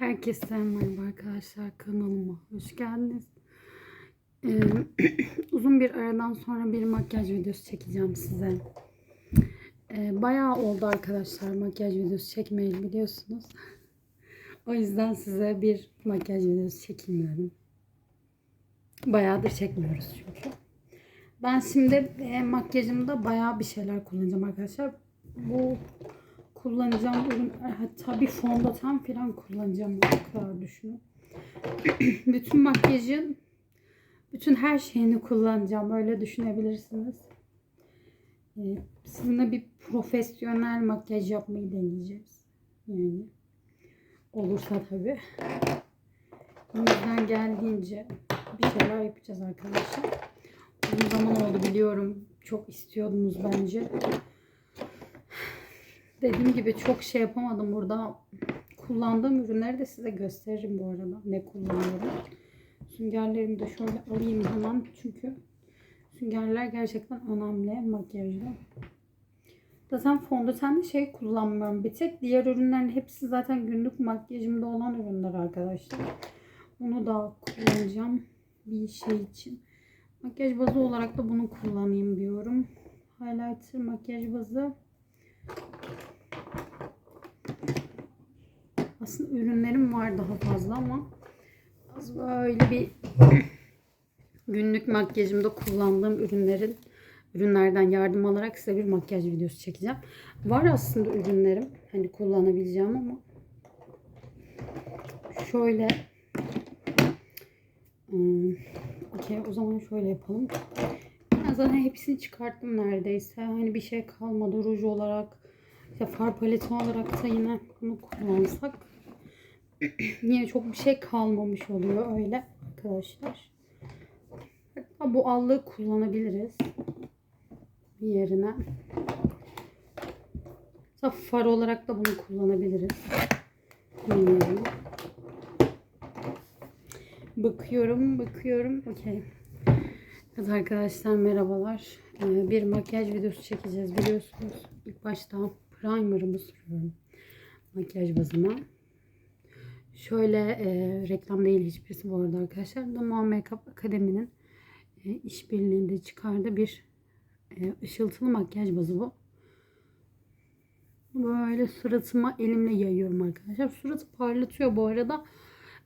Herkese merhaba arkadaşlar kanalıma hoş geldiniz. Ee, uzun bir aradan sonra bir makyaj videosu çekeceğim size. Ee, bayağı oldu arkadaşlar makyaj videosu çekmeyeli biliyorsunuz. o yüzden size bir makyaj videosu çekmiyorum. Bayağıdır çekmiyoruz çünkü. Ben şimdi e, makyajımda bayağı bir şeyler kullanacağım arkadaşlar. Bu kullanacağım ürün hatta bir fondöten falan kullanacağım o kadar düşünün. bütün makyajın bütün her şeyini kullanacağım öyle düşünebilirsiniz. Ee, sizinle bir profesyonel makyaj yapmayı deneyeceğiz. Yani olursa tabi. Elimizden geldiğince bir şeyler yapacağız arkadaşlar. Uzun zaman oldu biliyorum. Çok istiyordunuz bence. Dediğim gibi çok şey yapamadım burada. Kullandığım ürünleri de size gösteririm bu arada. Ne kullanıyorum. Süngerlerimi de şöyle alayım hemen. Çünkü süngerler gerçekten önemli makyajda. Zaten fondötenli şey kullanmıyorum bir tek. Diğer ürünlerin hepsi zaten günlük makyajımda olan ürünler arkadaşlar. Onu da kullanacağım bir şey için. Makyaj bazı olarak da bunu kullanayım diyorum. Highlighter makyaj bazı. Aslında ürünlerim var daha fazla ama az böyle bir günlük makyajımda kullandığım ürünlerin ürünlerden yardım alarak size bir makyaj videosu çekeceğim. Var aslında ürünlerim hani kullanabileceğim ama şöyle hmm, okey o zaman şöyle yapalım. Ben zaten hepsini çıkarttım neredeyse. Hani bir şey kalmadı ruj olarak işte far paleti olarak da yine bunu kullansak yine çok bir şey kalmamış oluyor öyle arkadaşlar. Hatta bu allığı kullanabiliriz bir yerine. Mesela far olarak da bunu kullanabiliriz. Yerine. Bakıyorum, bakıyorum. Okey. Evet arkadaşlar merhabalar. Ee, bir makyaj videosu çekeceğiz biliyorsunuz. İlk başta primer'ımı sürüyorum makyaj bazıma. Şöyle e, reklam değil hiçbirisi bu arada arkadaşlar. The Mom Makeup Akademi'nin e, işbirliğinde çıkardığı bir e, ışıltılı makyaj bazı bu. Böyle suratıma elimle yayıyorum arkadaşlar. Suratı parlatıyor bu arada.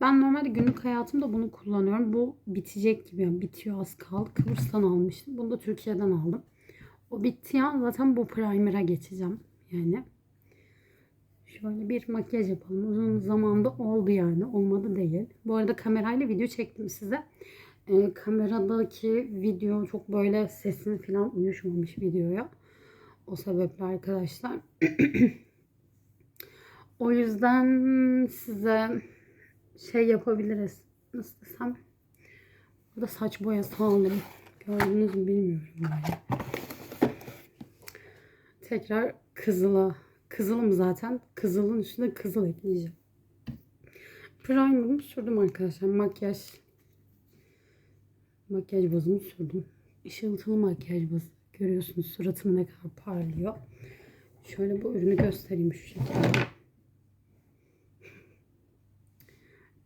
Ben normalde günlük hayatımda bunu kullanıyorum. Bu bitecek gibi. Yani bitiyor az kaldı. Kıbrıs'tan almıştım. Bunu da Türkiye'den aldım. O bitti ya. Zaten bu primer'a geçeceğim. Yani. Şöyle bir makyaj yapalım. Uzun zamanda oldu yani. Olmadı değil. Bu arada kamerayla video çektim size. Ee, kameradaki video çok böyle sesin falan uyuşmamış videoya. O sebeple arkadaşlar. o yüzden size şey yapabiliriz. Nasıl desem. Burada saç boyası aldım. Gördünüz mü bilmiyorum. Tekrar kızıla. Kızılım zaten. Kızılın üstüne kızıl ekleyeceğim. Primer'ımı sürdüm arkadaşlar. Makyaj. Makyaj bazımı sürdüm. Işıltılı makyaj bazı. Görüyorsunuz suratım ne kadar parlıyor. Şöyle bu ürünü göstereyim şu şekilde.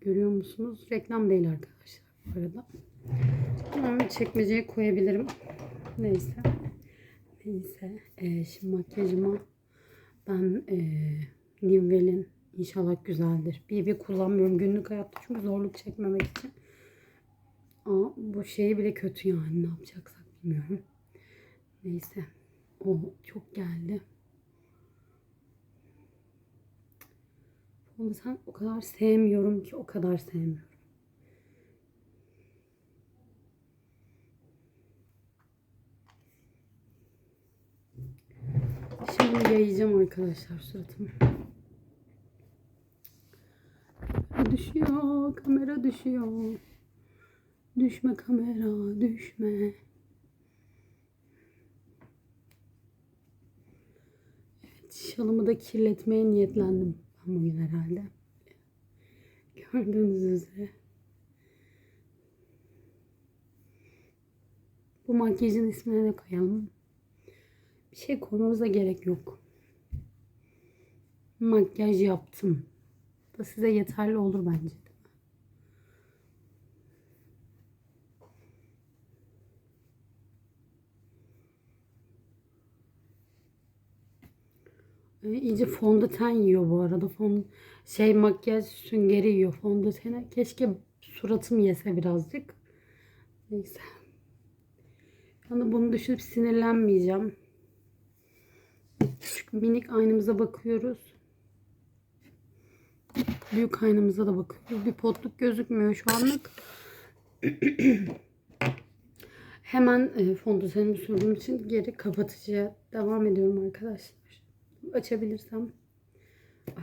Görüyor musunuz? Reklam değil arkadaşlar bu arada. Ama çekmeceye koyabilirim. Neyse. Neyse. Ee, şimdi makyajıma ben e, Nivell'in inşallah güzeldir. BB kullanmıyorum günlük hayatta çünkü zorluk çekmemek için. Aa, bu şeyi bile kötü yani ne yapacaksak bilmiyorum. Neyse. O çok geldi. Fondöten o kadar sevmiyorum ki o kadar sevmiyorum. Şimdi yayacağım arkadaşlar suratımı. Düşüyor, kamera düşüyor. Düşme kamera, düşme. Evet, şalımı da kirletmeye niyetlendim ben bugün herhalde. Gördüğünüz üzere. Bu makyajın ismine ne koyalım? Bir şey koymamıza gerek yok. Makyaj yaptım. da size yeterli olur bence. E, iyice fondöten yiyor bu arada. Fon, şey makyaj süngeri yiyor fondötene. Keşke suratım yese birazcık. Neyse. Yani bunu düşünüp sinirlenmeyeceğim. Minik aynamıza bakıyoruz. Büyük aynamıza da bakıyoruz. Bir potluk gözükmüyor şu anlık. Hemen e, fondötenimi sürdüğüm için geri kapatıcıya devam ediyorum arkadaşlar. Açabilirsem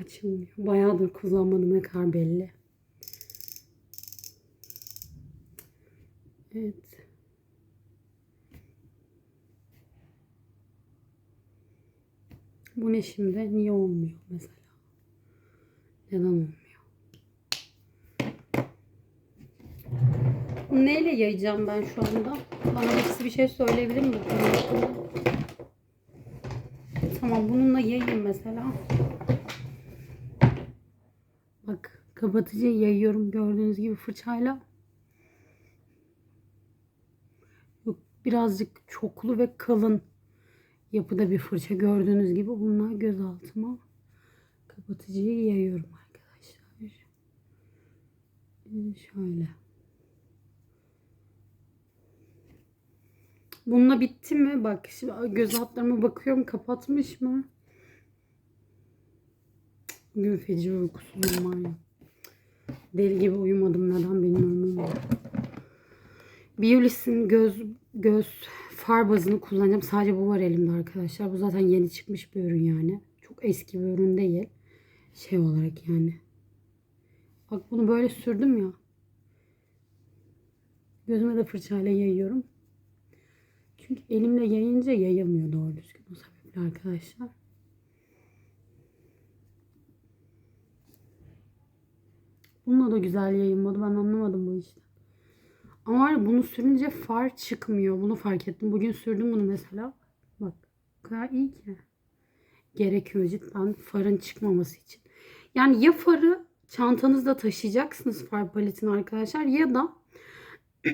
açılmıyor. Bayağıdır kullanmadım ne kadar belli. Evet. Bu ne şimdi? Niye olmuyor mesela? Neden olmuyor? Neyle yayacağım ben şu anda? Bana birisi bir şey söyleyebilir mi? Tamam bununla yayayım mesela. Bak kapatıcıyı yayıyorum gördüğünüz gibi fırçayla. Birazcık çoklu ve kalın yapıda bir fırça gördüğünüz gibi bununla göz altıma kapatıcıyı yayıyorum arkadaşlar. Şöyle. Bununla bitti mi? Bak şimdi göz altlarıma bakıyorum kapatmış mı? Bugün feci uykusuzum var ya. Deli gibi uyumadım neden bilmiyorum ama. Biolis'in göz göz far bazını kullanacağım. Sadece bu var elimde arkadaşlar. Bu zaten yeni çıkmış bir ürün yani. Çok eski bir ürün değil. Şey olarak yani. Bak bunu böyle sürdüm ya. Gözüme de fırçayla yayıyorum. Çünkü elimle yayınca yayamıyor doğru düzgün o sebeple arkadaşlar. Bununla da güzel yayınmadı. Ben anlamadım bu işte. Ama var bunu sürünce far çıkmıyor. Bunu fark ettim. Bugün sürdüm bunu mesela. Bak kadar iyi ki. Gerekiyor cidden farın çıkmaması için. Yani ya farı çantanızda taşıyacaksınız far paletini arkadaşlar ya da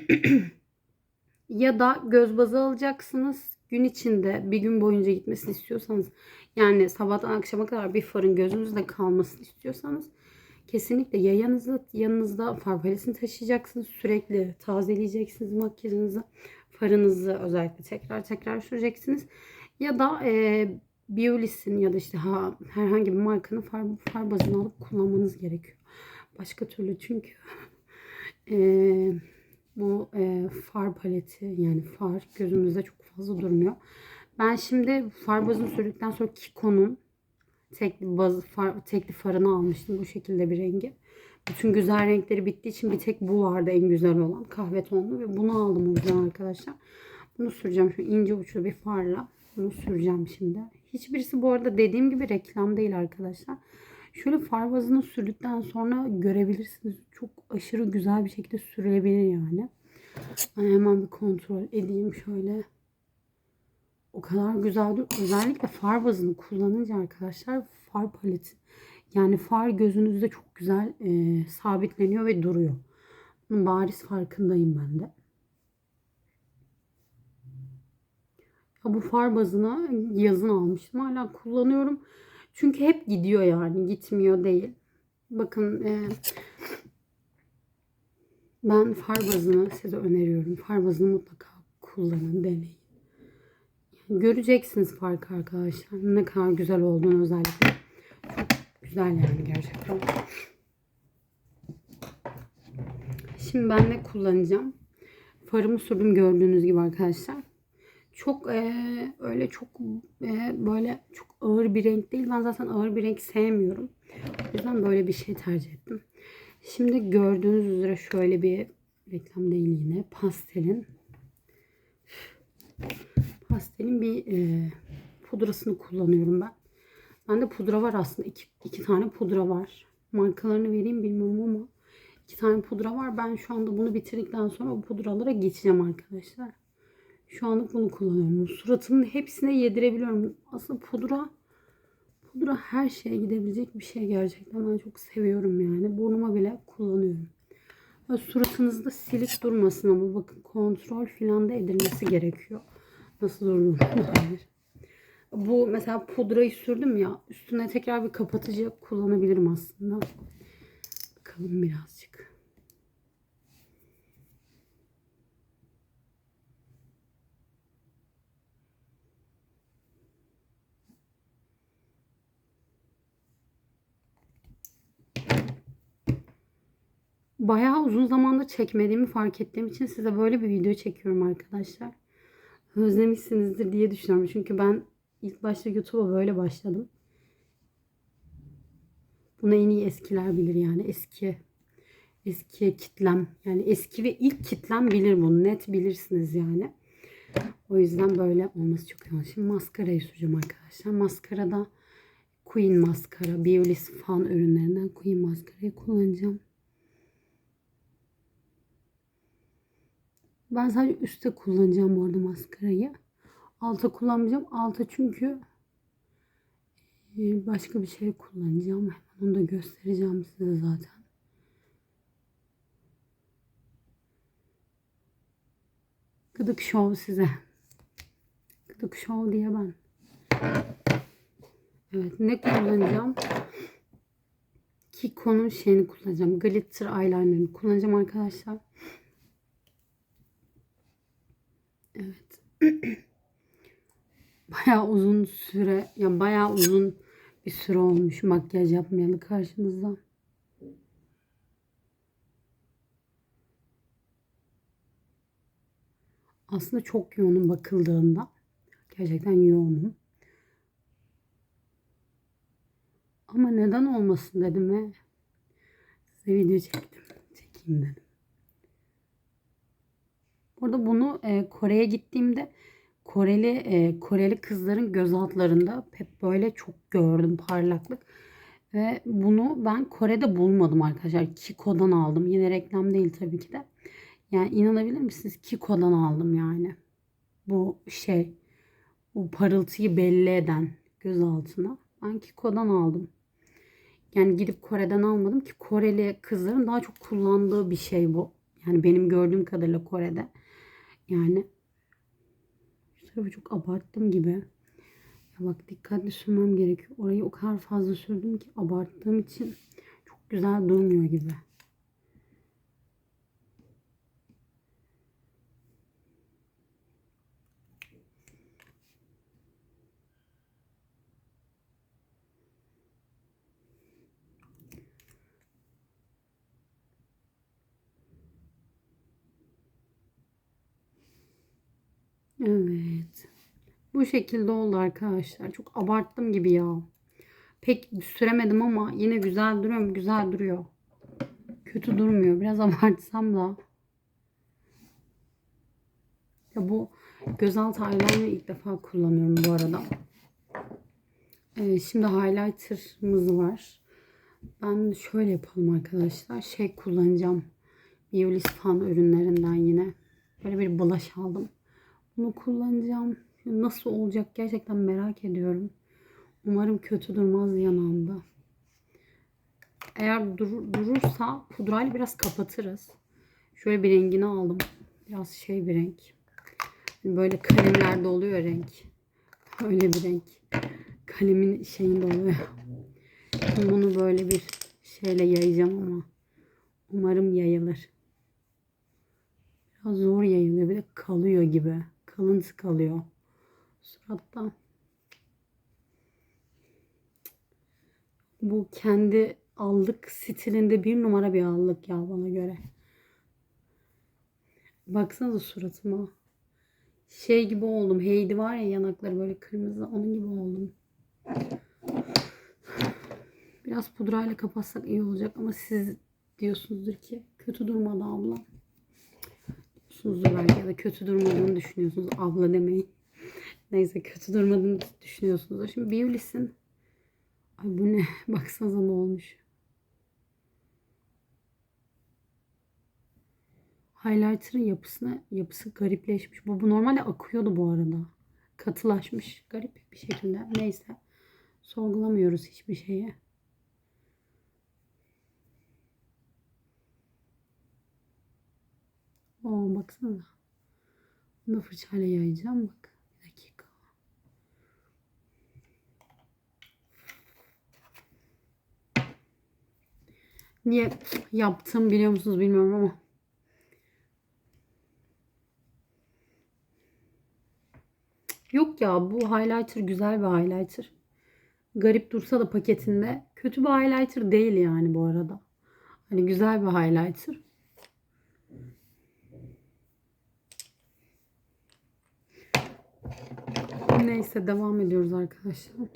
ya da göz bazı alacaksınız. Gün içinde bir gün boyunca gitmesini istiyorsanız yani sabahtan akşama kadar bir farın gözünüzde kalmasını istiyorsanız kesinlikle ya yanınızda, yanınızda far paletini taşıyacaksınız. Sürekli tazeleyeceksiniz makyajınızı. Farınızı özellikle tekrar tekrar süreceksiniz. Ya da e, Biolis'in ya da işte ha, herhangi bir markanın far, far bazını alıp kullanmanız gerekiyor. Başka türlü çünkü e, bu e, far paleti yani far gözümüzde çok fazla durmuyor. Ben şimdi far bazını sürdükten sonra Kiko'nun tekli baz far, tekli farını almıştım bu şekilde bir rengi. Bütün güzel renkleri bittiği için bir tek bu vardı en güzel olan kahve tonlu ve bunu aldım o yüzden arkadaşlar. Bunu süreceğim şu ince uçlu bir farla. Bunu süreceğim şimdi. Hiçbirisi bu arada dediğim gibi reklam değil arkadaşlar. Şöyle far bazını sürdükten sonra görebilirsiniz. Çok aşırı güzel bir şekilde sürülebilir yani. Ben hemen bir kontrol edeyim şöyle. O kadar güzeldir. Özellikle far bazını kullanınca arkadaşlar far paleti yani far gözünüzde çok güzel e, sabitleniyor ve duruyor. Bunun bariz farkındayım ben de. Ya bu far bazını yazın almıştım. Hala kullanıyorum. Çünkü hep gidiyor yani. Gitmiyor değil. Bakın e, ben far bazını size öneriyorum. Far bazını mutlaka kullanın, deneyin. Göreceksiniz farkı arkadaşlar. Ne kadar güzel olduğunu özellikle. Çok güzel yani gerçekten. Şimdi ben ne kullanacağım? Farımı sürdüm gördüğünüz gibi arkadaşlar. Çok e, öyle çok e, böyle çok ağır bir renk değil. Ben zaten ağır bir renk sevmiyorum. O yüzden böyle bir şey tercih ettim. Şimdi gördüğünüz üzere şöyle bir reklam değil yine pastelin pastelin bir e, pudrasını kullanıyorum ben. Bende pudra var aslında. iki, iki tane pudra var. Markalarını vereyim bilmiyorum ama iki tane pudra var. Ben şu anda bunu bitirdikten sonra o pudralara geçeceğim arkadaşlar. Şu anlık bunu kullanıyorum. Suratımın hepsine yedirebiliyorum. Aslında pudra Pudra her şeye gidebilecek bir şey gerçekten. Ben çok seviyorum yani. Burnuma bile kullanıyorum. Suratınızda silik durmasın ama bakın kontrol filan da edilmesi gerekiyor. Nasıl durduğuna dair. Bu mesela pudrayı sürdüm ya üstüne tekrar bir kapatıcı kullanabilirim aslında. Bakalım birazcık. Bayağı uzun zamandır çekmediğimi fark ettiğim için size böyle bir video çekiyorum arkadaşlar. Özlemişsinizdir diye düşünüyorum. Çünkü ben ilk başta YouTube'a böyle başladım. Bunu en iyi eskiler bilir yani. Eski eski kitlem yani eski ve ilk kitlem bilir bunu. Net bilirsiniz yani. O yüzden böyle olması çok iyi. Şimdi maskarayı süreceğim arkadaşlar. Maskarada Queen maskara. Biolis fan ürünlerinden Queen maskarayı kullanacağım. Ben sadece üstte kullanacağım bu arada maskarayı. Alta kullanmayacağım. Alta çünkü e, başka bir şey kullanacağım. Onu da göstereceğim size zaten. Gıdık Show size. Gıdık Show diye ben. Evet ne kullanacağım? Kiko'nun şeyini kullanacağım. Glitter eyeliner'ını kullanacağım arkadaşlar. Evet. bayağı uzun süre, ya bayağı uzun bir süre olmuş makyaj yapmayalı karşınızda. Aslında çok yoğunum bakıldığında. Gerçekten yoğunum. Ama neden olmasın dedim ve size video çektim. Çekeyim dedim. Burada bunu e, Kore'ye gittiğimde Koreli e, Koreli kızların göz altlarında hep böyle çok gördüm parlaklık. Ve bunu ben Kore'de bulmadım arkadaşlar. Kiko'dan aldım. Yine reklam değil tabii ki de. Yani inanabilir misiniz? Kiko'dan aldım yani. Bu şey bu parıltıyı belli eden göz altına. Ben Kiko'dan aldım. Yani gidip Kore'den almadım ki Koreli kızların daha çok kullandığı bir şey bu. Yani benim gördüğüm kadarıyla Kore'de. Yani şu tarafı çok abarttım gibi. Ya bak dikkatli sürmem gerekiyor. Orayı o kadar fazla sürdüm ki abarttığım için çok güzel durmuyor gibi. Evet. Bu şekilde oldu arkadaşlar. Çok abarttım gibi ya. Pek süremedim ama yine güzel duruyor mu? Güzel duruyor. Kötü durmuyor. Biraz abartsam da. Ya bu gözaltı eyeliner ilk defa kullanıyorum bu arada. Ee, şimdi highlighter'ımız var. Ben şöyle yapalım arkadaşlar. Şey kullanacağım. Biolis fan ürünlerinden yine. Böyle bir blush aldım. Bunu kullanacağım. Nasıl olacak gerçekten merak ediyorum. Umarım kötü durmaz yanağımda. Eğer dur, durursa pudrayla biraz kapatırız. Şöyle bir rengini aldım. Biraz şey bir renk. Böyle kalemlerde oluyor renk. Öyle bir renk. Kalemin şeyinde oluyor. Bunu böyle bir şeyle yayacağım ama umarım yayılır. Biraz zor yayılıyor. Bir de kalıyor gibi. Kalıntı kalıyor. Suratta. Bu kendi allık stilinde bir numara bir allık ya bana göre. Baksanıza suratıma. Şey gibi oldum. Heidi var ya yanakları böyle kırmızı. Onun gibi oldum. Biraz pudrayla kapatsak iyi olacak ama siz diyorsunuzdur ki kötü durmadı abla. Diyorsunuzdur belki ya da kötü durmadığını düşünüyorsunuz. Abla demeyin. Neyse kötü durmadığını düşünüyorsunuz. Şimdi Biolis'in Ay bu ne? Baksanıza ne olmuş. Highlighter'ın yapısına yapısı garipleşmiş. Bu, bu normalde akıyordu bu arada. Katılaşmış garip bir şekilde. Neyse. Sorgulamıyoruz hiçbir şeyi. Oo baksana. Bunu fırçayla yayacağım bak. Bir dakika. Niye yaptım biliyor musunuz bilmiyorum ama. Yok ya bu highlighter güzel bir highlighter. Garip dursa da paketinde. Kötü bir highlighter değil yani bu arada. Hani güzel bir highlighter. Neyse devam ediyoruz arkadaşlar.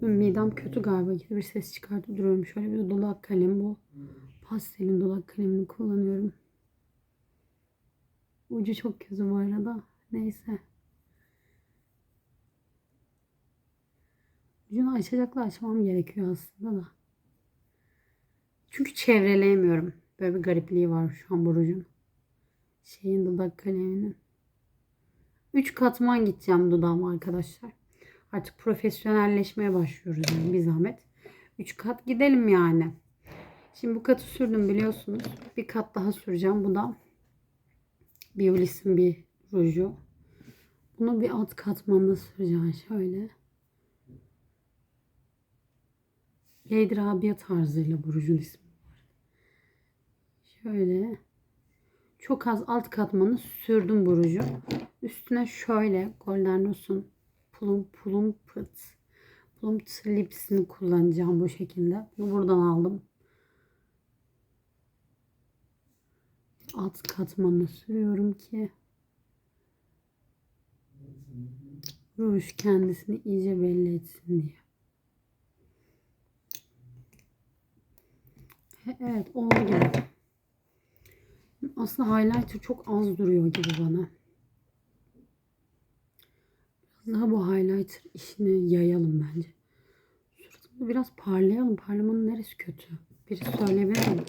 Midem kötü galiba. Yine bir ses çıkartıp duruyorum. Şöyle bir dudak kalem bu. Pastelin dudak kalemini kullanıyorum. Ucu çok kötü bu arada. Neyse. Ucunu açacakla açmam gerekiyor aslında da. Çünkü çevreleyemiyorum. Böyle bir garipliği var şu an bu rujun. Şeyin dudak kaleminin. 3 katman gideceğim dudağıma arkadaşlar. Artık profesyonelleşmeye başlıyoruz yani bir zahmet. 3 kat gidelim yani. Şimdi bu katı sürdüm biliyorsunuz. Bir kat daha süreceğim. Bu da Biolis'in bir ruju. Bunu bir alt katmanına süreceğim şöyle. Lady Rabia tarzıyla bu rujun ismi. Şöyle. Çok az alt katmanı sürdüm bu ruju. Üstüne şöyle Golden Rose'un Plum Plum Pıt Plum Lips'ini kullanacağım bu şekilde. Bunu buradan aldım. Alt katmanını sürüyorum ki ruj kendisini iyice belli etsin diye. Evet oldu. Aslında highlighter çok az duruyor gibi bana. Daha bu highlighter işini yayalım bence. Suratımda biraz parlayalım. Parlamanın neresi kötü? Biri söyleyebilir mi?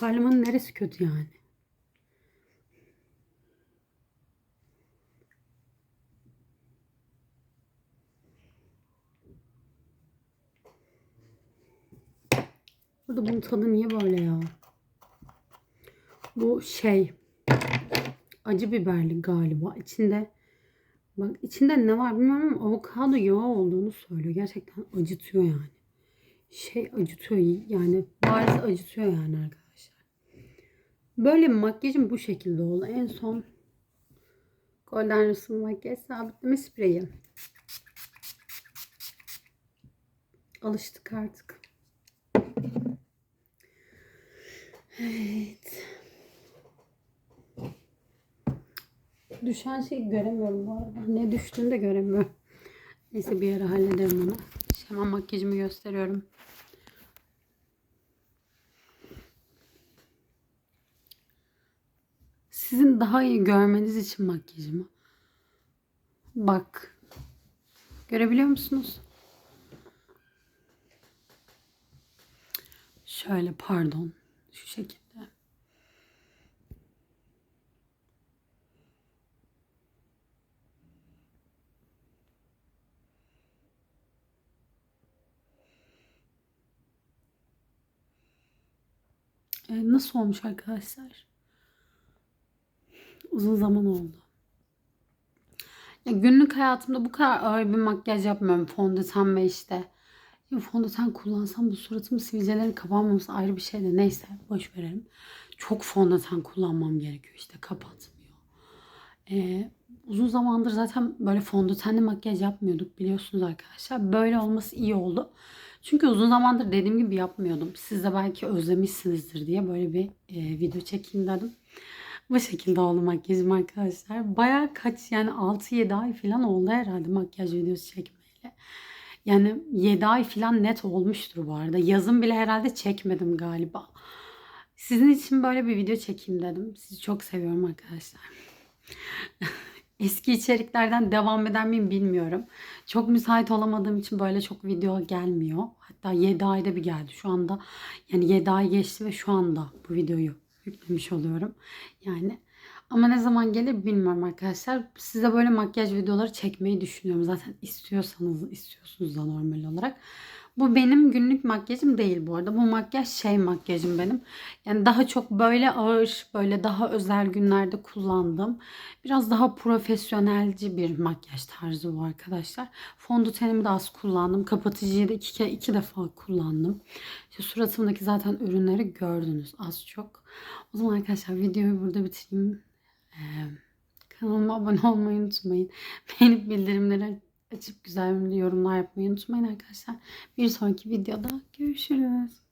Parlamanın neresi kötü yani? Burada bunun tadı niye böyle ya? Bu şey acı biberli galiba. İçinde bak içinde ne var bilmiyorum ama avokado yağı olduğunu söylüyor. Gerçekten acıtıyor yani. Şey acıtıyor yani bariz acıtıyor yani arkadaşlar. Böyle makyajım bu şekilde oldu. En son Golden Rose'un makyaj sabitleme spreyi. Alıştık artık. Evet. Düşen şeyi göremiyorum bu arada. Ne düştüğünü de göremiyorum. Neyse bir ara hallederim onu. Hemen makyajımı gösteriyorum. Sizin daha iyi görmeniz için makyajımı. Bak. Görebiliyor musunuz? Şöyle pardon. Şu şekilde. Ee, nasıl olmuş arkadaşlar? Uzun zaman oldu. Ya günlük hayatımda bu kadar ağır bir makyaj yapmıyorum. Fondöten ve işte ya fondöten kullansam bu suratımın sivilcelerin kapanmaması ayrı bir şey de neyse boş verelim. Çok fondöten kullanmam gerekiyor işte kapatmıyor. Ee, uzun zamandır zaten böyle fondötenli makyaj yapmıyorduk biliyorsunuz arkadaşlar. Böyle olması iyi oldu. Çünkü uzun zamandır dediğim gibi yapmıyordum. Siz de belki özlemişsinizdir diye böyle bir e, video çekeyim dedim. Bu şekilde oldu makyajım arkadaşlar. Baya kaç yani 6-7 ay falan oldu herhalde makyaj videosu çekmeyle. Yani 7 ay falan net olmuştur bu arada. Yazın bile herhalde çekmedim galiba. Sizin için böyle bir video çekeyim dedim. Sizi çok seviyorum arkadaşlar. Eski içeriklerden devam eder miyim bilmiyorum. Çok müsait olamadığım için böyle çok video gelmiyor. Hatta 7 ayda bir geldi. Şu anda yani 7 ay geçti ve şu anda bu videoyu yüklemiş oluyorum. Yani Ama ne zaman gelir bilmiyorum arkadaşlar. Size böyle makyaj videoları çekmeyi düşünüyorum. Zaten istiyorsanız istiyorsunuz da normal olarak. Bu benim günlük makyajım değil bu arada. Bu makyaj şey makyajım benim. Yani daha çok böyle ağır, böyle daha özel günlerde kullandım. Biraz daha profesyonelci bir makyaj tarzı bu arkadaşlar. Fondötenimi de az kullandım. Kapatıcıyı da iki, kere, iki defa kullandım. İşte suratımdaki zaten ürünleri gördünüz az çok. O zaman arkadaşlar videoyu burada bitireyim. Ee, kanalıma abone olmayı unutmayın. Beğenip bildirimleri açıp güzel yorumlar yapmayı unutmayın arkadaşlar. Bir sonraki videoda görüşürüz.